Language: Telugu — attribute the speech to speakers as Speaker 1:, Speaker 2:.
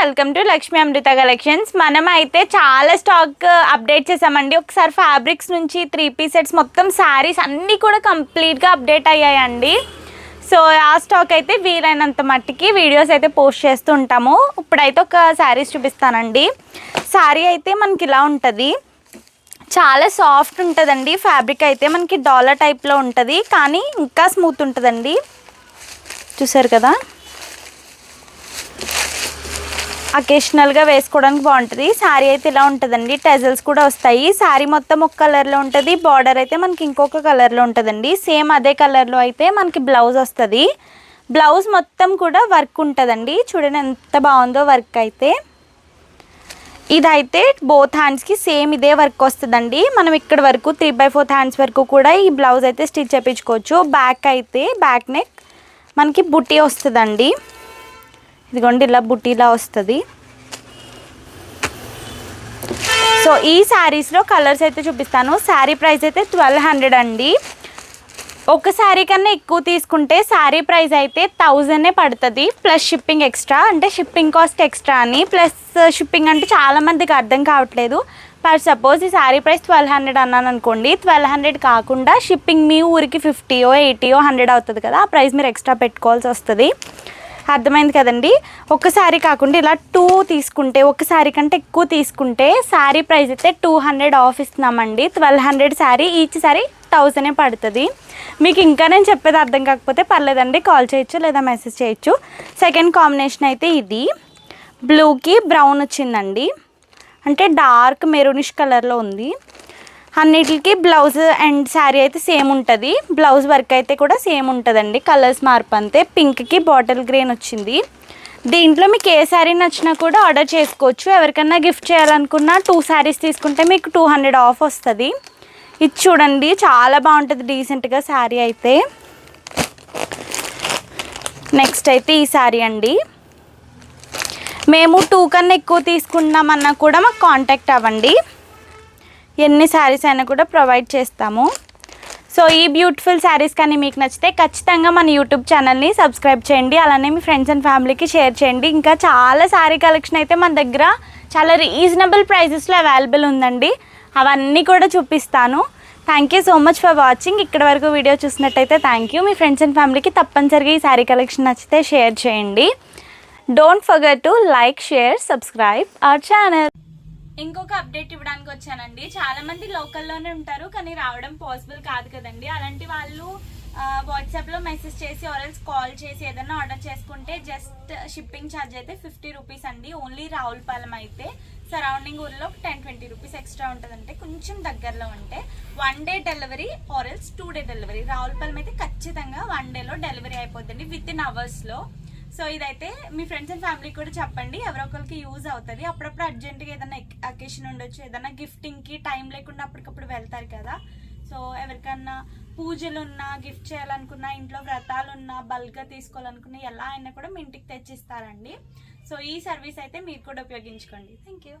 Speaker 1: Welcome to Lakshmi Amrutha collections. మనం అయితే చాలా స్టాక్ uh, అప్డేట్ చేసామండి. ఒకసారి ఫ్యాబ్రిక్స్ నుంచి త్రీ పీస్ సెట్స్ మొత్తం శారీస్ అన్నీ కూడా కంప్లీట్గా అప్డేట్ అయ్యాయండి. సో ఆ స్టాక్ అయితే వీలైనంత మట్టికి వీడియోస్ అయితే పోస్ట్ చేస్తూ ఉంటాము. ఇప్పుడైతే ఒక శారీస్ చూపిస్తానండి. శారీ అయితే మనకి ఇలా ఉంటుంది. చాలా సాఫ్ట్ ఉంటుందండి. ఫ్యాబ్రిక్ అయితే మనకి డాలర్ టైప్లో ఉంటుంది. కానీ ఇంకా స్మూత్ ఉంటుందండి. చూసారు కదా? అకేషనల్గా వేసుకోవడానికి బాగుంటుంది. శారీ అయితే ఇలా ఉంటుందండి. టెజల్స్ కూడా వస్తాయి. శారీ మొత్తం ఒక కలర్లో ఉంటుంది. బార్డర్ అయితే మనకి ఇంకొక కలర్లో ఉంటుందండి. సేమ్ అదే కలర్లో అయితే మనకి బ్లౌజ్ వస్తుంది. బ్లౌజ్ మొత్తం కూడా వర్క్ ఉంటుందండి. చూడండి ఎంత బాగుందో వర్క్ అయితే. ఇదైతే బోత్ హ్యాండ్స్కి సేమ్ ఇదే వర్క్ వస్తుందండి. మనం ఇక్కడ వరకు త్రీ బై ఫోర్త్ హ్యాండ్స్ వరకు కూడా ఈ బ్లౌజ్ అయితే స్టిచ్ చేయించుకోవచ్చు బ్యాక్ అయితే బ్యాక్ నెక్ మనకి బుట్టి వస్తుందండి. ఇదిగోండి ఇలా బుట్టీలా వస్తుంది. సో ఈ శారీస్లో కలర్స్ అయితే చూపిస్తాను. శారీ ప్రైస్ అయితే ట్వెల్వ్ హండ్రెడ్ అండి. ఒక శారీ కన్నా ఎక్కువ తీసుకుంటే శారీ ప్రైస్ అయితే థౌజండే పడుతుంది. ప్లస్ షిప్పింగ్ ఎక్స్ట్రా అంటే షిప్పింగ్ కాస్ట్ ఎక్స్ట్రా అని. ప్లస్ షిప్పింగ్ అంటే చాలా మందికి అర్థం కావట్లేదు. ఫర్ సపోజ్ ఈ శారీ ప్రైస్ ట్వెల్వ్ హండ్రెడ్ అన్నాను అనుకోండి. ట్వెల్వ్ హండ్రెడ్ కాకుండా షిప్పింగ్ మీ ఊరికి ఫిఫ్టీయో ఎయిటీయో హండ్రెడ్ అవుతుంది కదా. ఆ ప్రైస్ మీరు ఎక్స్ట్రా పెట్టుకోవాల్సి వస్తుంది. అర్థమైంది కదండి? ఒక్కసారి కాకుండా ఇలా టూ తీసుకుంటే ఒకసారి కంటే ఎక్కువ తీసుకుంటే శారీ ప్రైస్ అయితే టూ హండ్రెడ్ ఆఫ్ ఇస్తున్నామండి. Twelve hundred sari each sari థౌజండే పడుతుంది. మీకు ఇంకా నేను చెప్పేది అర్థం కాకపోతే పర్లేదండి. కాల్ చేయొచ్చు లేదా మెసేజ్ చేయొచ్చు. సెకండ్ కాంబినేషన్ అయితే ఇది. బ్లూకి బ్రౌన్ వచ్చిందండి. అంటే డార్క్ మెరూనిష్ కలర్లో ఉంది. అన్నిటికి బ్లౌజ్ అండ్ శారీ అయితే సేమ్ ఉంటుంది. బ్లౌజ్ వర్క్ అయితే కూడా సేమ్ ఉంటుందండి. కలర్స్ మార్పు అంతే. పింక్కి బాటిల్ గ్రీన్ వచ్చింది. దీంట్లో మీకు ఏ శారీ నచ్చినా కూడా ఆర్డర్ చేసుకోవచ్చు. ఎవరికన్నా గిఫ్ట్ చేయాలనుకున్నా టూ శారీస్ తీసుకుంటే మీకు టూ హండ్రెడ్ ఆఫ్ వస్తుంది. ఇది చూడండి చాలా బాగుంటుంది డీసెంట్గా శారీ అయితే. నెక్స్ట్ అయితే ఈ శారీ అండి. మేము టూ కన్నా ఎక్కువ తీసుకున్నామన్నా కూడా మాకు కాంటాక్ట్ అవ్వండి. ఎన్ని శారీస్ అయినా కూడా ప్రొవైడ్ చేస్తాము. సో ఈ బ్యూటిఫుల్ శారీస్ కానీ మీకు నచ్చితే ఖచ్చితంగా మన యూట్యూబ్ ఛానల్ని సబ్స్క్రైబ్ చేయండి. అలానే మీ ఫ్రెండ్స్ అండ్ ఫ్యామిలీకి షేర్ చేయండి. ఇంకా చాలా శారీ కలెక్షన్ అయితే మన దగ్గర చాలా రీజనబుల్ ప్రైజెస్లో అవైలబుల్ ఉందండి. అవన్నీ కూడా చూపిస్తాను. Thank you so much for watching. ఇక్కడ వరకు వీడియో చూసినట్టయితే థ్యాంక్ యూ. మీ ఫ్రెండ్స్ అండ్ ఫ్యామిలీకి తప్పనిసరిగా ఈ శారీ కలెక్షన్ నచ్చితే షేర్ చేయండి. Don't forget to like share subscribe our channel. ఇంకొక అప్డేట్ ఇవ్వడానికి వచ్చానండి. చాలా మంది లోకల్లోనే ఉంటారు కానీ రావడం పాసిబుల్ కాదు కదండి. అలాంటి వాళ్ళు వాట్సాప్లో మెసేజ్ చేసి ఆర్ఎల్స్ కాల్ చేసి ఏదైనా ఆర్డర్ చేసుకుంటే జస్ట్ షిప్పింగ్ ఛార్జ్ అయితే ఫిఫ్టీ రూపీస్ అండి. ఓన్లీ రావులపాలెం అయితే. సరౌండింగ్ ఊర్లో టెన్ ట్వంటీ రూపీస్ ఎక్స్ట్రా ఉంటుందంటే కొంచెం దగ్గరలో ఉంటే one day delivery or else two day delivery Ravulapalem అయితే ఖచ్చితంగా వన్ డేలో డెలివరీ అయిపోతుంది విత్ ఇన్ అవర్స్లో సో ఇదైతే మీ ఫ్రెండ్స్ అండ్ ఫ్యామిలీకి కూడా చెప్పండి ఎవరొకరికి యూజ్ అవుతుంది. అప్పుడప్పుడు అర్జెంట్గా ఏదైనా అకేషన్ ఉండొచ్చు ఏదైనా గిఫ్టింగ్కి టైం లేకుండా అప్పటికప్పుడు వెళ్తారు కదా. సో ఎవరికన్నా పూజలు ఉన్నా గిఫ్ట్ చేయాలనుకున్నా ఇంట్లో వ్రతాలున్నా బల్క్గా తీసుకోవాలనుకున్నా ఎలా అయినా కూడా మీ ఇంటికి తెచ్చిస్తారండి. సో ఈ సర్వీస్ అయితే మీరు కూడా ఉపయోగించుకోండి. Thank you